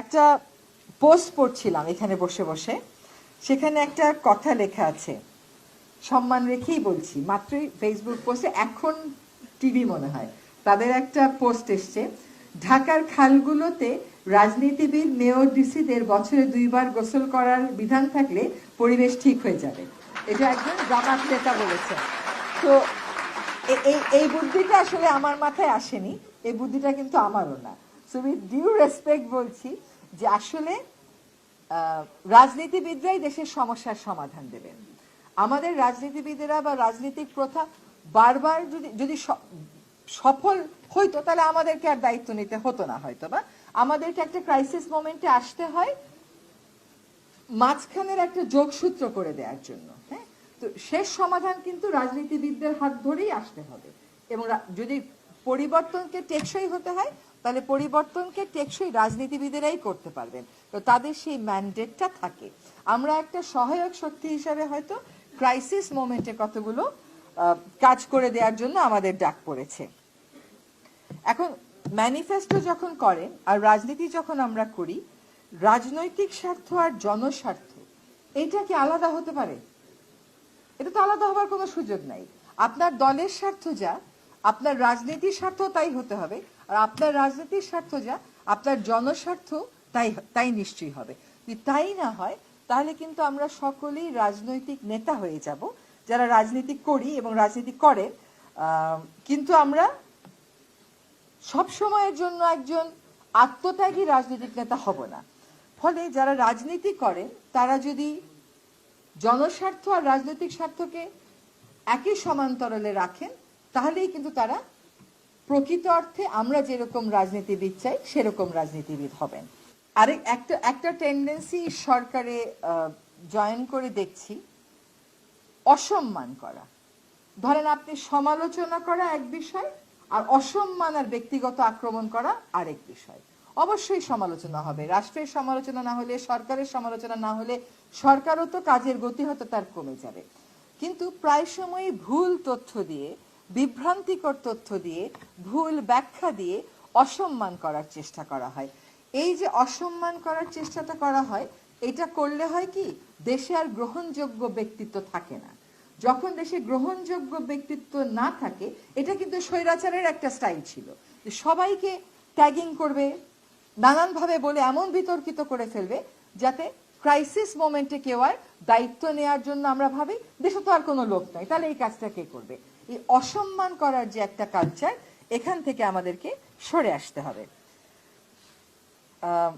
একটা পোস্ট পড়ছিলাম এখানে বসে বসে। সেখানে একটা কথা লেখা আছে। সম্মান রেখেই বলছি, মাত্রই ফেসবুক পোস্টে এখন টিভি মনে হয়। তাদের একটা পোস্ট এসছে, ঢাকার খালগুলোতে রাজনীতিবিদ, মেয়র, ডিসিদের বছরে দুইবার গোসল করার বিধান থাকলে পরিবেশ ঠিক হয়ে যাবে। এটা একজন জামাত নেতা বলেছেন। তো এই এই বুদ্ধিটা আসলে আমার মাথায় আসেনি, এই বুদ্ধিটা কিন্তু আমারও না। সো উইথ ডিউ রেসপেক্ট বলছি যে আসলে রাজনীতিবিদরাই দেশের সমস্যার সমাধান দেবেন। আমাদের রাজনীতিবিদেরা বা রাজনৈতিক প্রথা বারবার যদি যদি সফল হইতো, তাহলে আমাদেরকে আর দায়িত্ব নিতে হতো না হয়তো বা আমাদেরকে একটা ক্রাইসিস মোমেন্টে আসতে হয় মাঝখানের একটা যোগসূত্র করে দেওয়ার জন্য হ্যাঁ? তো শেষ সমাধান কিন্তু রাজনীতিবিদদের হাত ধরেই আসতে হবে। এবং যদি পরিবর্তনকে টেকসই হতে হয়, তাহলে পরিবর্তনকে টেকসই রাজনীতিবিদেরাই করতে পারবেন। তো তাদের সেই ম্যান্ডেটটা থাকে। আমরা একটা সহায়ক শক্তি হিসাবে হয়তো ক্রাইসিস মোমেন্টে কতগুলো কাজ করে দেওয়ার জন্য আমাদের ডাক পড়েছে। এখন ম্যানিফেস্টো যখন করেন আর রাজনীতি যখন আমরা করি, রাজনৈতিক স্বার্থ আর জনস্বার্থ, এইটা কি আলাদা হতে পারে? এটা তো আলাদা হবার কোনো সুযোগ নাই। আপনার দলের স্বার্থ যা আপনার রাজনীতির স্বার্থ তাই হতে হবে, আর আপনার রাজনীতির স্বার্থ যা, আপনার জনস্বার্থ তাই তাই নিশ্চয়ই হবে। তাই না হয়, তাহলে কিন্তু আমরা সকলেই রাজনৈতিক নেতা হয়ে যাব, যারা রাজনীতি করি এবং রাজনীতি করেন। কিন্তু আমরা সব সময়ের জন্য একজন আত্মত্যাগী রাজনৈতিক নেতা হব না। ফলে যারা রাজনীতি করেন তারা যদি জনস্বার্থ আর রাজনৈতিক স্বার্থকে একই সমান্তরালে রাখেন তাহলেই কিন্তু তারা প্রকৃত অর্থে আমরা যেরকম রাজনীতিবিদ চাই, সেরকম রাজনীতিবিদ হবেন। আরেক একটা একটা টেন্ডেন্সি সরকারে জয়েন করে দেখছি, অসম্মান করা। ধরেন আপনি সমালোচনা করা এক বিষয়, আর অসম্মান আর ব্যক্তিগত আক্রমণ করা আরেক বিষয়। অবশ্যই সমালোচনা হবে। রাষ্ট্রের সমালোচনা না হলে, সরকারের সমালোচনা না হলে সরকারও তো কাজের গতি হয়তো তার কমে যাবে। কিন্তু প্রায় সময়ই ভুল তথ্য দিয়ে বিভ্রান্তিকর তথ্য দিয়ে, ভুল ব্যাখ্যা দিয়ে অসম্মান করার চেষ্টা করা হয়। এই যে অসম্মান করার চেষ্টাটা করা হয়, এটা করলে হয় কি, দেশে আর গ্রহণযোগ্য ব্যক্তিত্ব থাকে না। যখন দেশে গ্রহণযোগ্য ব্যক্তিত্ব না থাকে, এটা কিন্তু স্বৈরাচারের একটা স্টাইল ছিল। সবাইকে ট্যাগিং করবে, নানানভাবে বলে এমন বিতর্কিত করে ফেলবে, যাতে ক্রাইসিস মোমেন্টে কেউ আর দায়িত্ব নেওয়ার জন্য আমরা ভাবি, দেশে তো আর কোনো লোক নাই, তাহলে এই কাজটা কে করবে? এই অসম্মান করার যে একটা কালচার এখান থেকে আমাদেরকে সরে আসতে হবে।